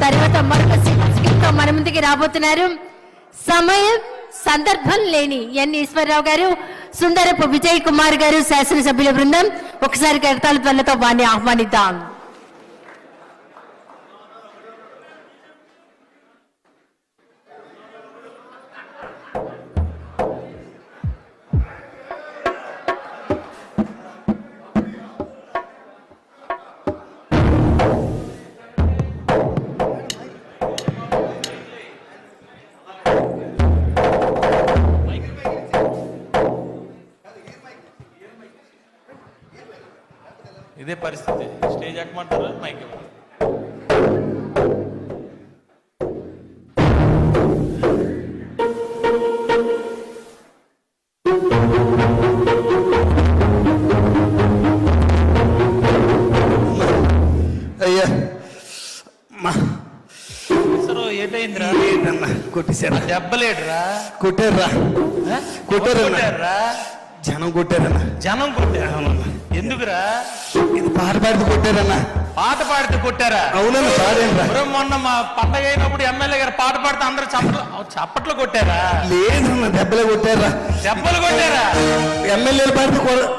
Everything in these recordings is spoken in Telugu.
తర్వాత మరొక స్కిట్ మన ముందుకి రాబోతున్నారు. సమయం సందర్భం లేని ఎన్. ఈశ్వరరావు గారు సుందరపు విజయ్ కుమార్ గారు శాసనసభ్యుల బృందం. ఒకసారి కడతాల త్వరలతో వారిని ఆహ్వానిద్దాం. ఇదే పరిస్థితి. స్టేజ్ ఎక్కమంటారు? మైక్. అయ్యా. ఏటైందిరా? కొట్టేశారా? దెబ్బలేడురా. కొట్టారా. కొట్టారా జనం కొట్టారన్నా. జనం కొట్టారా ఎందుకురా? ఇది పాట పాడితే కొట్టారన్నా. పాట పాడితే కొట్టారా? అవునన్నా ఎవరో మొన్న మా పండగ అయినప్పుడు ఎమ్మెల్యే గారు పాట పాడితే అందరూ చప్పట్లు చప్పట్లు కొట్టారా? లేదన్నా దెబ్బలే కొట్టారా దెబ్బలు కొట్టారా? ఎమ్మెల్యేలు పాడితే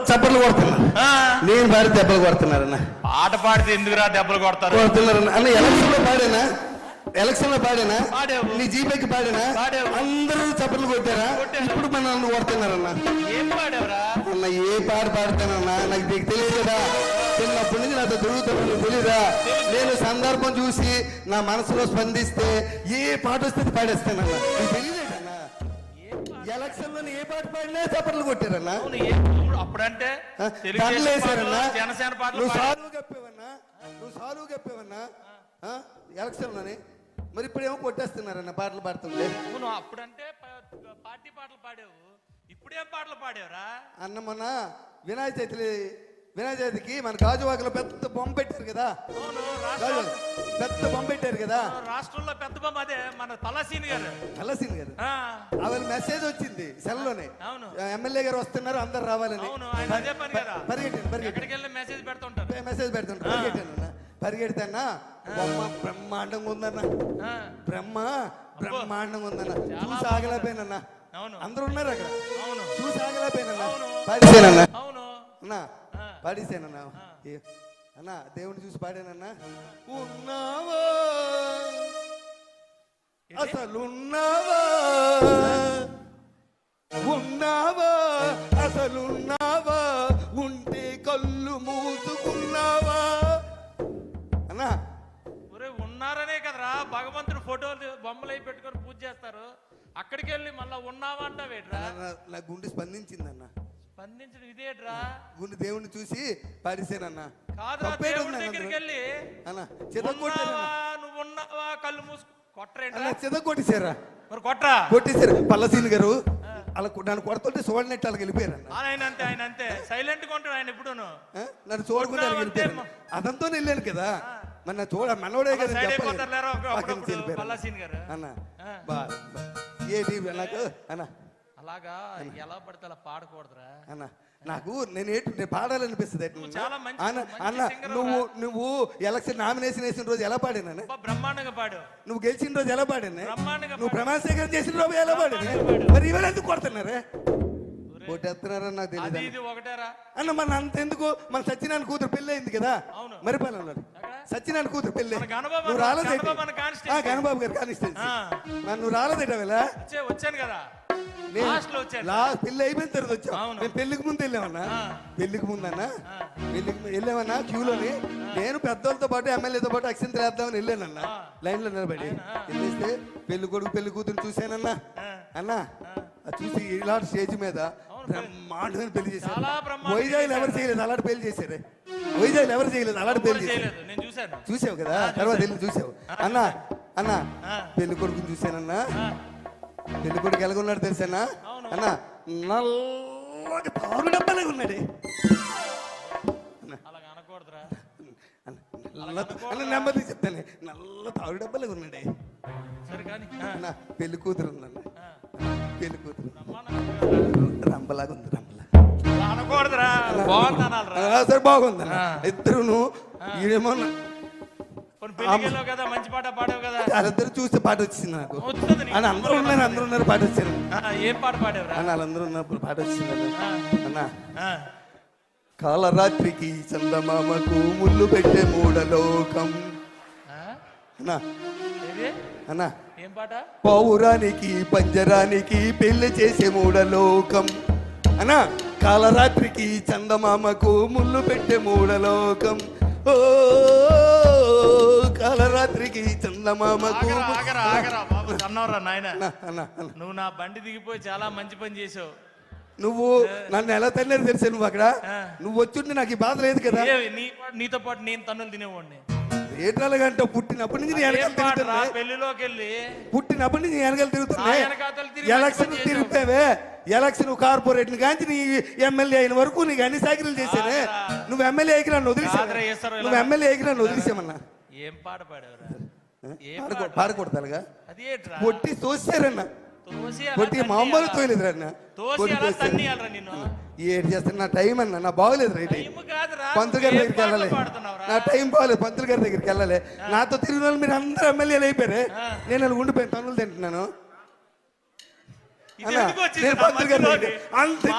చప్పట్లు కొడుతున్నారు. ఆ? నేను పాడితే దెబ్బలు కొడుతున్నారన్నా. పాట పాడితే ఎందుకురా దెబ్బలు కొడతారు? కొడుతున్నారన్నా. అన్న ఎలక్షన్లో పాడేనా? ఎలక్షన్లో పాడేనా. నీ జీపేకి పాడేనా. అందరూ చప్పట్లు కొట్టారా. ఇప్పుడు మన నన్ను కొడుతున్నారన్నా ఏం పాడావురా? అన్న ఏ పాట పాడతానన్నా? నాకు నీకు తెలియదు కదా చిన్నప్పటి నుంచి నాతో తిరుగుతాను నీకు తెలీదా నేను సందర్భం చూసి నా మనసులో స్పందిస్తే ఏ పాట వస్తే పాడేస్తానన్నా. నీకు తెలియదేటన్నా? ఎలక్షన్లో ఏ పాట పాడినా చప్పట్లు కొట్టారన్నా? అప్పుడంటే నువ్వు. సాలువు కప్పేవన్నా నువ్వు సాలువు కప్పేవన్నా ఎలక్షన్లోని మరి ఇప్పుడేమో కొట్టేస్తున్నారన్న పాటలు పాడుతుంటే అవును అప్పుడంటే ప- పార్టీ పాటలు పాడావు. ఇప్పుడేం పాటలు పాడావురా? అన్న మొన్న వినాయక చవితి వినాయక చవితికి మన గాజువాకలో పెద్ద బొమ్మ పెట్టారు కదా. అవును పెద్ద బొమ్మ పెట్టారు కదా. రాష్ట్రంలో పెద్ద బొమ్మ అదే మన తలసీని గారు. కలసింది కదా ఆ, ఆవిడ మెసేజ్ వచ్చింది సెల్లోనే. అవును. ఎమ్మెల్యే గారు వస్తున్నారు అందరు రావాలని. అవును ఆయన అదే పని కదా. ఎక్కడికి వెళ్ళి మెసేజ్ పెడుతుంటారు. మెసేజ్ పెడుతుంటారు పరిగెట్టాను అన్న. పరిగెడతానా? బొమ్మ బ్రహ్మాండంగా ఉందన్న. బ్రహ్మ బ్రహ్మాండంగా ఉందన్న. చూసి అందరూ ఉన్నారు అక్కడ అవును. చూసి ఆగలేకపోయానన్న అవును. పాడేసానన్న అన్నా. పాడేసానన్న అన్నా దేవుని చూసి పాడానన్నా. ఉన్నావా? అసలున్నావా? ఉన్నావా? అసలున్నావా ఉంటే ఉన్నారనే కదరా. భగవంతుడు ఫోటోలు బొమ్మలు అయి పెట్టుకొని పూజ చేస్తారు. అక్కడికి వెళ్ళి మళ్ళా ఉన్నావా అంటావేట్రా? నా- గుండె స్పందించిందన్న. స్పందించడం ఇదేట్రా? గుండె దేవుని చూసి పాడేసానన్నా కాదురా దేవుడి దగ్గరికి వెళ్ళి అన్న ఉన్నావా నువ్వు ఉన్నావా? కళ్ళు మూసు కొట్టరేంట్రా? అన్న చితగొట్టేశారా మరి కొట్రా. కొట్టేశారు. పల్లసీని గారు. అలా నన్ను కొడుతుంటే చూడనట్టు వాళ్ళకి వెళ్ళిపోయారన్న. ఆయన అంతే ఆయన అంతే. సైలెంట్గా ఉంటాడు ఆయన ఎప్పుడును ఆ? నన్ను చూడకుండా వాళ్ళకి వెళ్ళిపోయారు. అదంతా వెళ్ళాను కదా. మరి నా చూడ మనోడే కదా అన్న. బా. ఏది నాకు అన్న. అలాగా? ఎలా పడితే అలా పాడకూడదురా. అన్న నాకు నేను ఏంటి నేను పాడాలనిపిస్తుంది అన్న నువ్వు నువ్వు ఎలక్షన్ నామినేషన్ వేసిన రోజు ఎలా పాడాను బ్రహ్మాండంగా పాడు. నువ్వు గెలిచిన రోజు ఎలా పాడాను నువ్వు ప్రమాణ స్వీకారం చేసిన రోజు ఎలా పాడాను మరి ఇవాళ ఎందుకు కొడుతున్నారే? కొట్టేస్తున్నారని నాకు అది తెలియదు ఇది ఒకటేరా? అన్న మన అంత ఎందుకు మన సత్యనారాయణ కూతురు పెళ్ళి అయింది కదా? అవును. మరిపాలెంలో? సత్యనారాయణ కూతురు పెళ్ళి. నువ్వు అన్న- రాలేదేంటి? గణబాబు అన్న గారు కానిస్టెన్సీ. మరి నువ్వు రాలేదేట వచ్చే వచ్చాను కదా. పెళ్ళి అయిపోయిన తర్వాత. మేము పెళ్ళికి ముందు వెళ్ళామన్నా. పెళ్ళికి ముందన్నా ఆ. పెళ్ళికి వెళ్ళామన్నా? క్యూలోని? నేను పెద్దోళ్ళతో పాటు ఎమ్మెల్యేతో పాటు అక్షంత వేద్దామని వెళ్ళానన్నా. ఆ. లైన్లో నిలబడి. వెళ్ళేస్తే పెళ్ళి కొడుకు పెళ్ళి కూతురు చూశానన్నా. అన్నా చూసి ఇలాంటి స్టేజ్ మీద బ్రహ్మాండమైన పెళ్ళి చేశారు చాలా బ్రహ్మాండంగా వైజాగ్ ఎవరు చేయలేదు? అలాంటి పెళ్ళి చేశారే వైజాగ్ ఎవరు చేయలేదు? అలాంటి పెళ్ళి చేశారు చూసావు కదా? తర్వాత వెళ్ళి చూసావు. అన్న అన్న. పెళ్ళి కొడుకుని చూశానన్నా? పెళ్ళి కొడుకు ఎలాగున్నాడు తెలుసానా. అన్న నల్లగా తారు డబ్బాలే ఉన్నాడే. అన్న నెమ్మది చెప్తానే. నల్ల తారు డబ్బాలే ఉన్నాడే. సరే కానీ ఆ, అన్న పెళ్ళి కూతురు ఉందన్న. కూతురు బ్రహ్మాండంగా ఉంది అనకూడదురా బాగుంది. సరే. ఇద్దరును ఈడేమో కదా మంచి పాట పాడావు కదా. వాళ్ళిద్దరు చూస్తే పాట వచ్చింది నాకు. అని అందరూ ఉన్నారు అందరూ ఉన్నారు పాట వచ్చింది. ఏం పాట పాడావురా? అని వాళ్ళందరూ ఉన్నప్పుడు పాట వచ్చింది అన్న. కాలరాత్రికి చందమామకు ముళ్ళు పెట్టే మూడలోకం? అన్నా. అన్నా. ఏం పాట? పౌరానికి పంజరానికి పెళ్ళి చేసే మూడలోకం అనా కాలరాత్రికి చందమామకు ముళ్ళు పెట్టే మూడలోకం ఓ కాలరాత్రికి చందమామకు ఆగరా ఆగరా ఆగరా బాబు అన్నవరా నాయన. అన్నా, అన్నా, అన్నా. నువ్వు నా బండి దిగిపోయి చాలా మంచి పని చేసావు. నువ్వు నన్ను ఎలా తల్లేదు తెలుసా నువ్వు అక్కడ. నువ్వు వచ్చుంటే నాకు ఈ బాధ లేదు కదా. ఏ, నీ పాటు- నీతో పాటు నేను తన్నులు తినేవాడిని. ఏటాలుగంటే పుట్టినప్పటి నుంచి నేను వెనకాల తిరుగుతున్నా పెళ్ళిలోకి వెళ్ళి పుట్టినప్పటి నుంచి వెనకాల తిరుగుతున్నా ఎలక్షన్ తిరుగుతావే. ఎలక్షన్ కార్పొరేట్ కాంచి నీ ఎమ్మెల్యే అయిన వరకు నీకు అన్ని సాకిరీలు చేశానే. నువ్వు ఎమ్మెల్యే ఎగిరి వదిలేసా. నువ్వు ఎమ్మెల్యే ఎగిరి వదిలేసామన్నా ఏం పాట పాడావురా? పాడకూడదు ఏంట్రా? పొట్టి తోసారన్న. తన్ని మామూలు అలా. తోయలేదు అన్న. తోసి పొట్టి అలా తోసేరు. తన్నియాలరా నిన్ను. ఏడు చేస్తాను నా టైం అన్న నా బాగోలేదు రైట్ పంతులు గారి దగ్గరికి వెళ్ళాలి? నా టైం బాగోలేదు పంతులు గారి దగ్గరికి వెళ్ళాలి. నాతో తిరిగిన వాళ్ళు మీరు అందరూ ఎమ్మెల్యేలు అయిపోయారు. నేను అలా ఉండిపోయాను తన్నులు తింటున్నాను. ఇది అన్నా, ఎందుకు వచ్చింది నేను నా పంతులు గారి అంత అన్న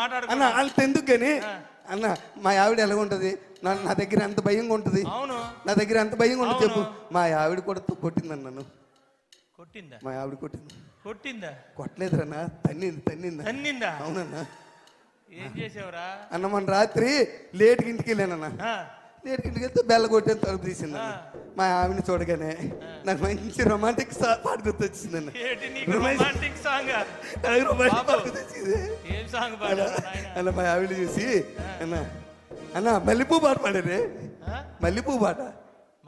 మాట్లాడుకున్నా అంత ఎందుకు? కానీ అన్న మా ఆవిడ ఎలా ఉంటది? నా దగ్గర ఎంత భయంగా ఉంటది? నా దగ్గర ఎంత భయంగా ఉంటుంది చెప్పు. మా ఆవిడ కూడా కొట్టిందన్న నన్ను. కొట్టిందా? మా ఆవిడ కొట్టింది. కొట్టిందా? కొట్టలేదురన్నా తన్నింది తన్నింది. తన్నిందా? అవునన్నా. ఏం చేసావురా? అన్న మన రాత్రి లేట్కి ఇంటికి వెళ్ళానన్న. లేట్కి ఇంటికి వెళ్తే బెల్ల కొట్టాను తలుపు తీసింది మా ఆవిడని చూడగానే నాకు మంచి రొమాంటిక్ పాట గుర్తొచ్చిందన్న. ఏంటి నీకు రొమాంటిక్ సాంగ్ రొమాంటిక్. పాట గుర్తొచ్చింది. ఏం సాంగ్ అన్న మా ఆవిడ చూసి అన్న అన్న మల్లెపూ పాట పాడారే. మల్లెపూ పాట.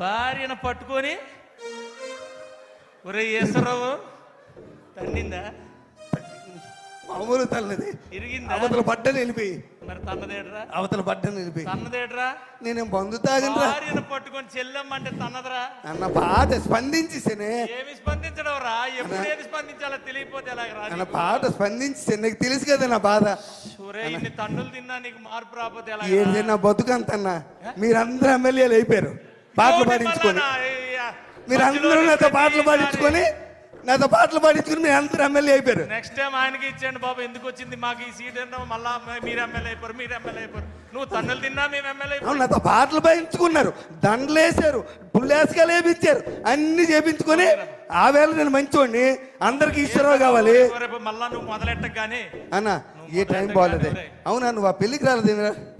భార్యను పట్టుకొని ఒరే ఈశ్వరరావు తన్నిందా? మామూలు తల్లది. ఇరిగిందా? అవతల పడ్డని వెళ్ళిపోయి మరి తన్నదేట్రా? అవతల పడ్డని వెళ్ళిపోయి తన్నదేట్రా? నేనేం బంధు తాగనరా భార్యను పట్టుకొని చెల్లెమ్మ అంటే తన్నదరా? అన్న పాట స్పందించేసేనే. ఏమి స్పందించడం రా ఎప్పుడు ఏది స్పందించాలో తెలియపోతే ఎలాగ అన్న పాట స్పందించే నీకు తెలుసు కదా నా బాధ. ఒరే ఇన్ని తన్నులు తిన్నా నీకు మార్పు రాకపోతే ఎలాగ ఏంటి నా బతుకంతన్నా మీరందరూ ఎమ్మెల్యేలు అయిపోయారు. పాటలు పాడించుకొని. మీరందరూ నాతో పాటలు పాడించుకొని నాతో పాటలు పాడించుకొని మీరు అందరూ ఎమ్మెల్యే అయిపోయారు. నెక్స్ట్ టైం ఆయనకి ఇచ్చేయండి బాబు ఎందుకు వచ్చింది? మాకు ఈ సీట్ ఏంటో మళ్ళా మీరు ఎమ్మెల్యే అయిపోరు మీరు ఎమ్మెల్యే అయిపోరు. నువ్వు తన్నులు తిన్నా మేము ఎమ్మెల్యే అవును నాతో పాటలు పాడించుకున్నారు దండలు వేసారు పుల్లేసుకలు వేపించారు అన్ని చేపించుకొని ఆ వేళ నేను మంచోడిని. అందరికి ఈశ్వరరావు కావాలి. రేపు మళ్ళా నువ్వు మొదలెట్టగానే అన్న ఏ టైం బాగోలేదే. అవునా నువ్వు ఆ పెళ్ళికి రాలేదు పెళ్ళికి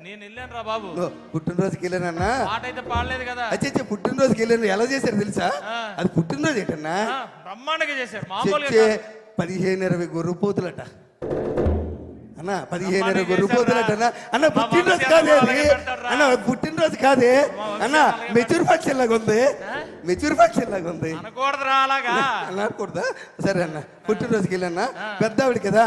నేను వెళ్ళాను రా బాబు. పుట్టినరోజుకి వెళ్ళానన్నా. పాట అయితే పాడలేదు కదా. అచ్చే పుట్టినరోజుకి వెళ్ళాను. ఎలా చేశారు తెలుసా. అది పుట్టినరోజు ఏంటన్నా? బ్రహ్మాండంగా చేశారు. మామూలుగా. పదిహేను ఇరవై గొర్రె పోతులట. అన్న పదిహేను ఇరవై అమ్మానికి గొర్రె చేశారా? పోతులట అన్న అన్న పుట్టినరోజు కాదే అన్న అది. అన్న పుట్టినరోజు కాదే. అన్న మెచ్యూర్ ఫంక్షన్ లాగా ఉంది? మెచ్యూర్ ఫంక్షన్ లాగా ఉంది. అనకూడదురా అలాగా. అనకూడదా? సరే అన్న పుట్టినరోజుకి వెళ్ళన్నా ఆ. పెద్ద ఆవిడ కదా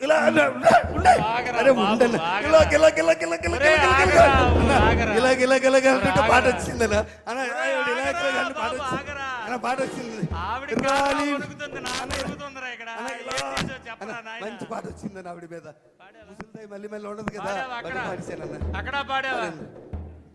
ఇలా ఇలా, ఇలా, ఇలా. అరే. ఆగరా. ఇలా ఆగరా, అన్న, ఆగరా. ఇలా గిలా గిలా గిలా అంటుంటే పాట ఆవిడ ఇలా పాట వచ్చింది. పాట వచ్చింది. ఇలా. మంచి పాట వచ్చిందని ఆవిడ మీద. మళ్ళీ మళ్ళీ ఉండదు కదా. పాడావా పాడిశానన్న అక్కడ.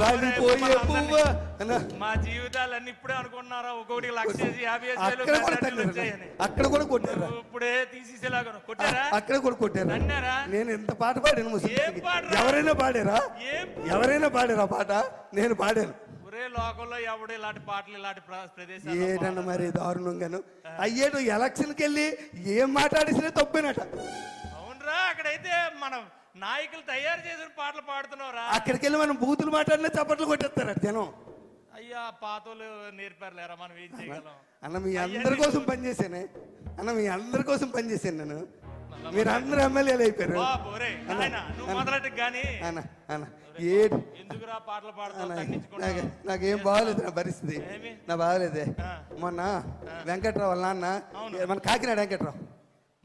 రాలిపోయే పువ్వా? మా జీవితాలన్నీ ఇప్పుడే అనుకున్నారా ఒక్కొక్కటి లక్ష చేసి యాభై వేలు అక్కడ కూడా కొట్టారా? ఇప్పుడే కొట్టారా? అక్కడ కూడా కొట్టారా? తన్నారా నేను ఎంత పాట పాడాను? ఎవరైనా పాడారా? ఎవరైనా పాడారా పాట? నేను పాడాను. ఒరే లోకంలో ఎవడు ఇలాంటి పాటలు ఇలాంటి ఏటన్న మరి దారుణంగాను? అయ్యేటు ఎలక్షన్కి వెళ్ళి ఏం మాట్లాడేసినా తప్పేనట. అవునరా అక్కడైతే మనం నాయకులు తయారు చేసిన పాటలు పాడుతున్నావురా. అక్కడికి వెళ్ళి మనం బూతులు మాట్లాడినా చప్పట్లు కొట్టేస్తారట జనం. అయ్యా పాతోలు నేర్పారులేరా? మనం ఏం చేయగలం? అన్న మీ అందరి కోసం పనిచేసానే అన్న మీ అందరి కోసం పనిచేశాను నేను. మీరు అందరు ఎమ్మెల్యేలు అయిపోయారు. ఎందుకురా పాటలు తగ్గించుకుంటావు నాకు బాగలేదు నా పరిస్థితి? నా బాగలేదే. మొన్న వెంకట్రావు వాళ్ళ నాన్న మన కాకినాడ వెంకట్రావు.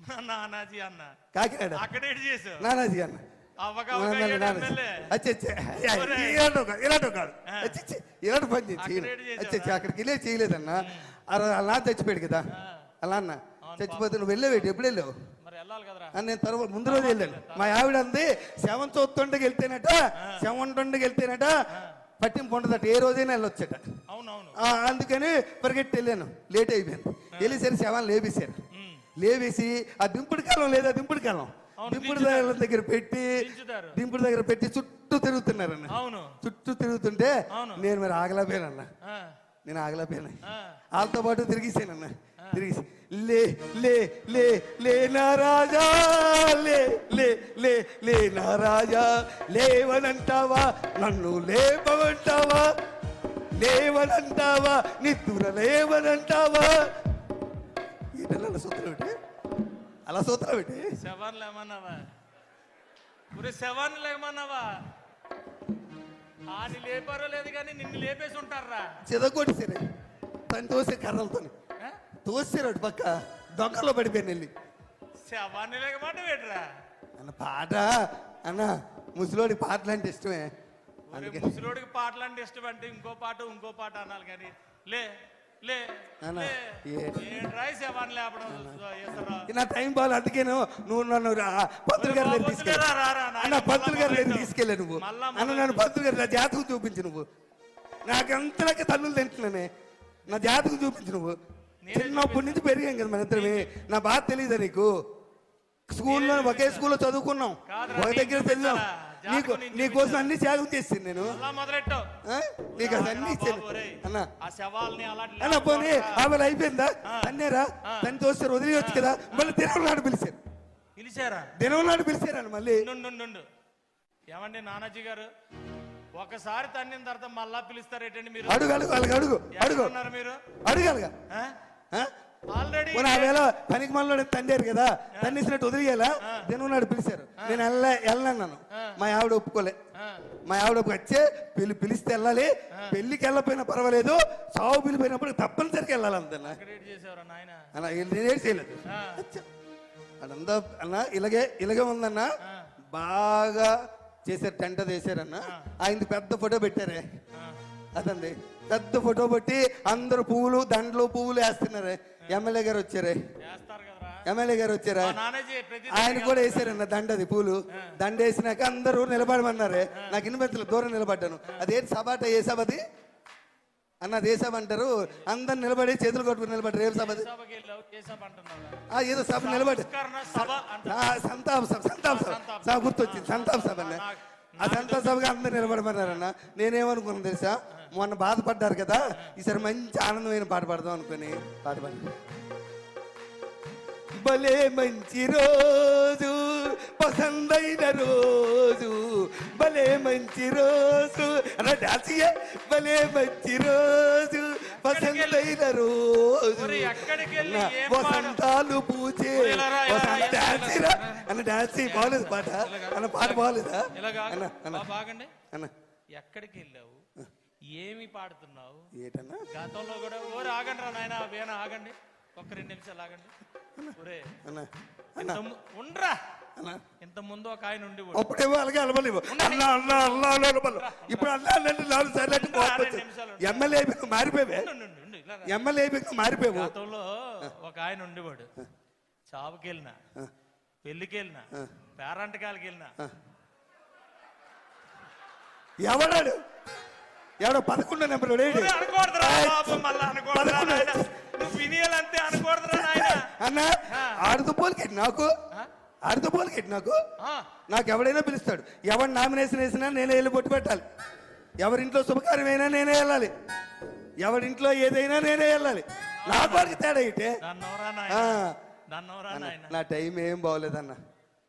నానాజీ అన్న. కాకినాడ అక్కడేటి చేసావు? నానాజీ అన్న. ఇలాంటి కాదు. పని అక్కడికి వెళ్ళే చేయలేదన్న. అలా చచ్చిపోయాడు కదా. అలా అన్న. చచ్చిపోతే నువ్వు వెళ్ళేవేటి? ఎప్పుడు వెళ్ళావు? నేను తర్వాత ముందు రోజు వెళ్ళాను. మా ఆవిడ అంది శవం చూస్తుండకి వెళ్తేనట శవం ఉంటుండకి వెళ్తేనట పట్టింపు ఉండదట. ఏ రోజైనా వెళ్ళొచ్చట. అందుకని పరిగెట్టి వెళ్ళాను. లేట్ అయిపోయింది. వెళ్ళేసరి శవాన్ని లేపేశారు. లేవేసి ఆ దింపుడు కాలం లేదా దింపుడు కాలం? దింపుడు. దగ్గర దగ్గర పెట్టి. దింపుడు దగ్గర పెట్టి చుట్టూ తిరుగుతున్నారన్న. చుట్టూ తిరుగుతుంటే. నేను మరి ఆగలేకపోయానన్న. ఆ, నేను ఆగలేకపోయాను. ఆ. వాళ్ళతో పాటు తిరిగిసానన్న. తిరిగి లే లే లే లే నా రాజా లే లే లే లే నా రాజా లేవనంటావా? నన్ను లేపమంటావా? లేవనంటావా? నిద్ర లేవనంటావా? ఏంటన్నా సూత్రం ఏంటి? అలా సూత్రం ఏంటి? శవాన్ని లేమన్నావా? ఒరే శవాన్ని లేమన్నావా? ఆని లేపారో లేదు కానీ నిన్ను లేపేసి ఉంటారా? చెదకొట్టేసారు తను తోసే కర్రలతో? తోసారు అటు పక్క దొంగలో పడిపోయాను వెళ్ళి శవాన్ని లేకమాట వేట్రా అన్న పాట అన్న ముసలోడి పాటలు అంటే ఇష్టమే ముసలోడికి పాటలు అంటే ఇష్టం అంటే ఇంకో పాట ఇంకో పాట అనాలి కానీ లే నా టైం అందుకే నువ్వు నువ్వు నన్ను పంతులు గారి తీసుకెళ్ళి అన్న పంతులు గారి దగ్గర మళ్ళా తీసుకెళ్ళా నువ్వు. మళ్ళా అన్న నన్ను పంతులు గారి నా జాతకం చూపించు నువ్వు. నాకు అంతలాగా తన్నులు తింటున్నానే. నా జాతకం చూపించు నువ్వు. చిన్నప్పటి నుంచి పెరిగాం కదా మన ఇద్దరమే. నా బాధ తెలియదా నీకు? స్కూల్లో ఒకే స్కూల్లో చదువుకున్నాం. ఒక దగ్గర చూపించాలా? నీకు నీకోసం అన్ని త్యాగం చేసింది నేను? నీకు అది అన్ని ఇచ్చాను అన్న. అన్న పోనీ. ఆమె అయిపోయిందా? తన్నేరా తను తోస్తారు వదిలేయచ్చు కదా? మళ్ళీ దినం నాడు పిలిచారు. పిలిచారా? దినం నాడు పిలిచారని మళ్ళీ. ఏమండి నానాజీ గారు? ఒకసారి తన్నిన తర్వాత మళ్ళా పిలుస్తారేటండి మీరు? అడుగు అడుగు అడుగు అడుగు. ఉన్నారు మీరు? అడగాలిగా పోనీ ఆ వేళ పనికి మనలో తండారు కదా తన్నేసినట్టు వదిలేయాలా? దినం నాడు పిలిచారు. నేను వెళ్ళ వెళ్ళన్నాను మా ఆవిడ ఒప్పుకోలే. మా ఆవిడ వచ్చే పిలి పిలిస్తే వెళ్ళాలి. పెళ్ళికి వెళ్ళకపోయినా పర్వాలేదు. సాగు పిలిపోయినప్పుడు తప్పనిసరిగా వెళ్ళాలి అంతన్నా అలా నేనేం చేయలేదు. అదంతా అన్న ఇలాగే ఇలాగే ఉందన్న. బాగా చేశారు టెంట చేశారన్న ఆయనది పెద్ద ఫోటో పెట్టారే. అదండి. పెద్ద ఫోటో పెట్టి అందరు పువ్వులు దండలు పువ్వులు వేస్తున్నారే. ఎమ్మెల్యే గారు వచ్చారే? ఎమ్మెల్యే గారు వచ్చారా? ఆయన కూడా వేసారన్న దండది పూలు. దండ వేసినాక అందరూ నిలబడమన్నారే. నాకు ఇన్వెంతలు దూరం నిలబడ్డాను. అదేంటి సభ ఏ సభ అది అన్న అది ఏ సభ అంటారు? అందరు నిలబడి చేతులు కొట్టుకుని నిలబడ్డారు. ఏం సభ అది సభకి వెళ్ళావు ఏ సభ అంటున్నావు? ఆ, ఏదో సభ నిలబడి. సంతాప సభ సంతాప సభ సభ గుర్తొచ్చింది సంతాప సభ అన్న. ఆ సంతాప సభగా అందరు నిలబడమన్నారన్న. నేనేమనుకున్నాను తెలుసా? మొన్న బాధపడ్డారు కదా ఈసారి మంచి ఆనందమైన పాట పాడదాం అనుకుని పాట పాడి. భలే మంచి రోజు పసందైన రోజు భలే మంచి రోజు డాన్స్ భలే మంచి రోజు వసంతైన రోజు? వసంతాలు పూచే ఒరేయ్, ఇలా రా, ఇలా రా, వసంత ఇలా రా, డాన్స్ ఇలా రా. అన్న డాన్స్ బాగలేదు పాట. అన్న పాట బాగలేదా? అన్న అన్న. ఎక్కడికి వెళ్ళావు ఏమి పాడుతున్నావు? ఏటన్నా? గతంలో కూడా ఓరే ఆగండి రా నాయన వేణ ఆగండి. ఒక్క రెండు నిమిషాలు ఆగండి. ఒరే ఉండ్రా. ఇంత ముందు ఒక ఆయన ఉండి అప్పుడేమో అలాగే అలవలేవు అలవలు ఇప్పుడు నాలుగు. ఎమ్మెల్యే అయిపోయి మారిపోయావే. ఎమ్మెల్యే అయిపోయి మారిపోయావు. గతంలో ఒక ఆయన ఉండేవాడు చావుకి వెళ్ళినా పెళ్ళికి వెళ్ళినా పేరంటకాలకి వెళ్ళినా ఎవడాడు? ఎవడో పదకొండో నెంబర్ అన్న ఆడుతూ పోలికెట్టి నాకు? ఆడుతూ పోలికెట్టి నాకు? నాకు ఎవడైనా పిలుస్తాడు. ఎవరు నామినేషన్ వేసినా నేనే వెళ్ళి బొట్టు పెట్టాలి. ఎవరింట్లో శుభకార్యం అయినా నేనే వెళ్ళాలి. ఎవరింట్లో ఏదైనా నేనే వెళ్ళాలి. నాకు వాడికి తేడా ఇటే. నా టైం ఏం బాగోలేదన్న.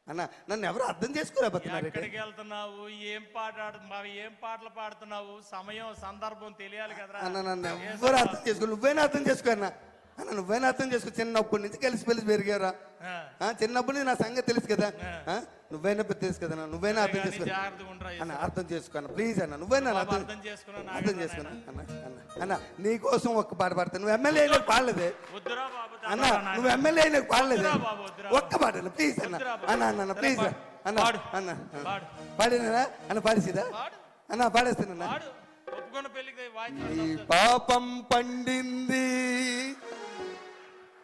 అన్న నన్ను ఎవరు అర్థం చేసుకోలేకపోతున్నారు. ఎక్కడికి వెళ్తున్నావు? ఏం పాట ఆడుతున్నావు ఏం పాటలు పాడుతున్నావు? సమయం సందర్భం తెలియాలి కదరా. అన్న నన్ను ఎవ్వరు అర్థం చేసుకో నువ్వైనా అర్థం చేసుకో అన్న. అన్న నువ్వైనా అర్థం చేసుకో చిన్నప్పటి నుంచి కలిసి పెలిసి పెరిగారా చిన్నప్పటి నుంచి నా సంగతి తెలుసు కదా. ఆ, నువ్వేనా తెలుసు కదా నువ్వేనా అర్థం చేసుకో. అన్న అర్థం చేసుకో అన్న ప్లీజ్ అన్న నువ్వేనా అర్థం అర్థం చేసుకున్నా అర్థం చేసుకున్నా అన్న అన్న అన్న నీ కోసం ఒక్క పాట పాడతాను నువ్వు ఎమ్మెల్యే అయినా పాడలేదే. అన్న. నువ్వు ఎమ్మెల్యే అయినా పాడలేదే. ఒక్క పాట అన్న ప్లీజ్ అన్న. అన్న అన్న ప్లీజ్. అన్న. అన్న పాడు. పాడినా అన్న పాడేసిదా? పాడు. అన్న పాడేస్తానన్న. పాపం పండింది